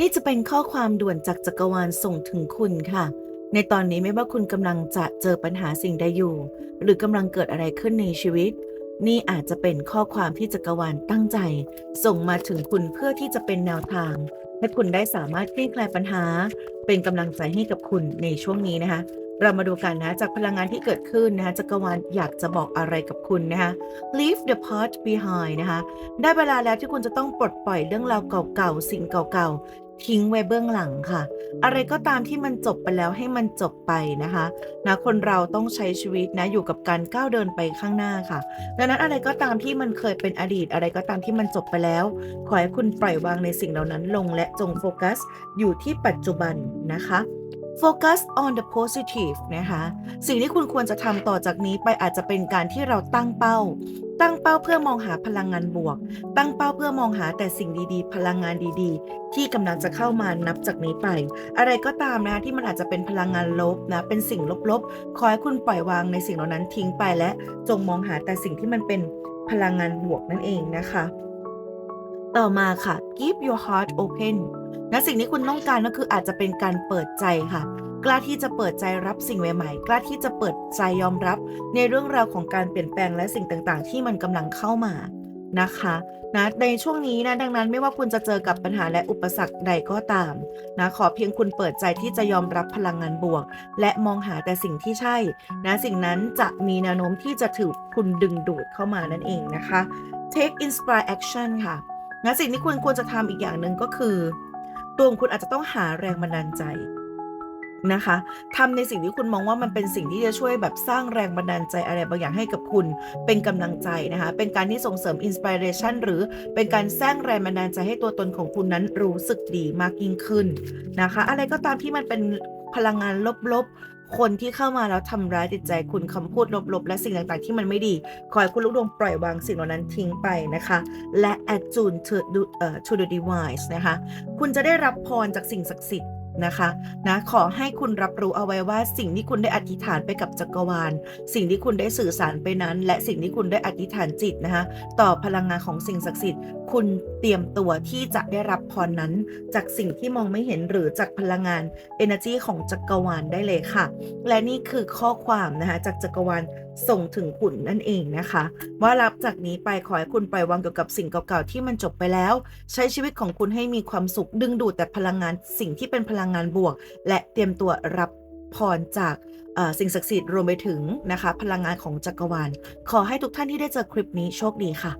นี่จะเป็นข้อความด่วนจากจักรวาลส่งถึงคุณค่ะ ในตอนนี้ไม่ว่าคุณกำลังจะเจอปัญหาสิ่งใดอยู่ หรือกำลังเกิดอะไรขึ้นในชีวิต นี่อาจจะเป็นข้อความที่จักรวาลตั้งใจ ส่งมาถึงคุณเพื่อที่จะเป็นแนวทาง ให้คุณได้สามารถคลี่คลายปัญหา เป็นกำลังใจให้กับคุณในช่วงนี้นะคะ เรามาดูกันนะจากพลังงานที่เกิดขึ้นนะคะจักรวาลอยากจะบอกอะไรกับคุณนะคะ leave the past behind นะคะ ได้เวลาแล้วที่คุณจะต้องปลดปล่อยเรื่องราวเก่าๆสิ่งเก่าๆ ทิ้งไว้เบื้องหลังค่ะ อะไรก็ตามที่มันจบไปแล้วให้มันจบไปนะคะนะคนเราต้องใช้ชีวิตนะอยู่กับการก้าวเดินไปข้างหน้าค่ะ ดังนั้นอะไรก็ตามที่มันเคยเป็นอดีต อะไรก็ตามที่มันจบไปแล้ว ขอให้คุณปล่อยวางในสิ่งเหล่านั้นลงและจงโฟกัส อยู่ที่ปัจจุบันนะคะ โฟกัส on the positive นะคะ สิ่งที่คุณควรจะทำต่อจากนี้ไปอาจจะเป็นการที่เราตั้งเป้า ตั้งเป้าเพื่อมองหาพลังงานบวก ตั้งเป้าเพื่อมองหาแต่สิ่งดีๆ พลังงานดีๆ ที่กำลังจะเข้ามานับจากนี้ไป อะไรก็ตามนะคะที่มันอาจจะเป็นพลังงานลบนะเป็นสิ่งลบๆ ขอให้คุณปล่อยวางในสิ่งเหล่านั้นทิ้งไปและจงมองหาแต่สิ่งที่มันเป็นพลังงานบวกนั่นเองนะคะ ต่อมาค่ะ keep your heart open นะสิ่งที่คุณต้องการก็คืออาจจะเป็นการเปิดใจค่ะ กล้าที่จะเปิดใจรับสิ่งใหม่ๆ กล้าที่จะเปิดใจยอมรับ ในเรื่องราวของการเปลี่ยนแปลงและสิ่งต่างๆ ที่มันกำลังเข้ามานะคะนะในช่วงนี้นะดังนั้นไม่ว่าคุณจะเจอกับปัญหาและอุปสรรคใดก็ตามนะขอเพียงคุณเปิดใจที่จะยอมรับพลังงานบวก และมองหาแต่สิ่งที่ใช่นะสิ่งนั้นจะมีแนวโน้มที่จะถือคุณดึงดูดเข้ามานั่นเองนะคะ take inspire action ค่ะ นะสิ่งที่คุณควรจะทำอีกอย่างหนึ่งก็คือ ตัวของคุณอาจจะต้องหาแรงบันดาลใจนะคะทำในสิ่งที่คุณมองว่ามันเป็นสิ่งที่จะช่วยแบบสร้างแรงบันดาลใจอะไรบางอย่างให้กับคุณเป็นกำลังใจนะคะ เป็นการที่ส่งเสริมอินสปิเรชันหรือเป็นการสร้างแรงบันดาลใจให้ตัวตนของคุณนั้นรู้สึกดีมากยิ่งขึ้นนะคะ อะไรก็ตามที่มันเป็นพลังงานลบๆ คนที่เข้ามาแล้วทำร้ายจิตใจคุณคำพูดลบๆ และสิ่งต่างๆ ที่มันไม่ดี ขอให้คุณลูกดวงปล่อยวางสิ่งเหล่านั้นทิ้งไปนะคะ และ attune to the, uh, to the device นะคะ คุณจะได้รับพรจากสิ่งศักดิ์สิทธิ์นะคะนะขอให้คุณรับรู้เอาไว้ว่าสิ่งที่คุณได้อธิษฐานไปกับจักรวาล สิ่งที่คุณได้สื่อสารไปนั้น และสิ่งที่คุณได้อธิษฐานจิตนะคะต่อพลังงานของสิ่งศักดิ์สิทธิ์ คุณ รียมตัวที่จะได้รับพรนั้น จากสิ่งที่มองไม่เห็นหรือจากพลังงาน energy ของจักรวาลได้เลยค่ะ และนี่คือข้อความนะคะจากจักรวาลส่งถึงคุณนั่นเองนะคะ ว่ารับจากนี้ไปขอให้คุณปล่อยวางเกี่ยวกับสิ่งเก่าๆที่มันจบไปแล้ว ใช้ชีวิตของคุณให้มีความสุขดึงดูดแต่พลังงานสิ่งที่เป็นพลังงานบวก และเตรียมตัวรับพรจากสิ่งศักดิ์สิทธิ์รวมไปถึงนะคะ พลังงานของจักรวาล ขอให้ทุกท่านที่ได้เจอคลิปนี้โชคดีค่ะ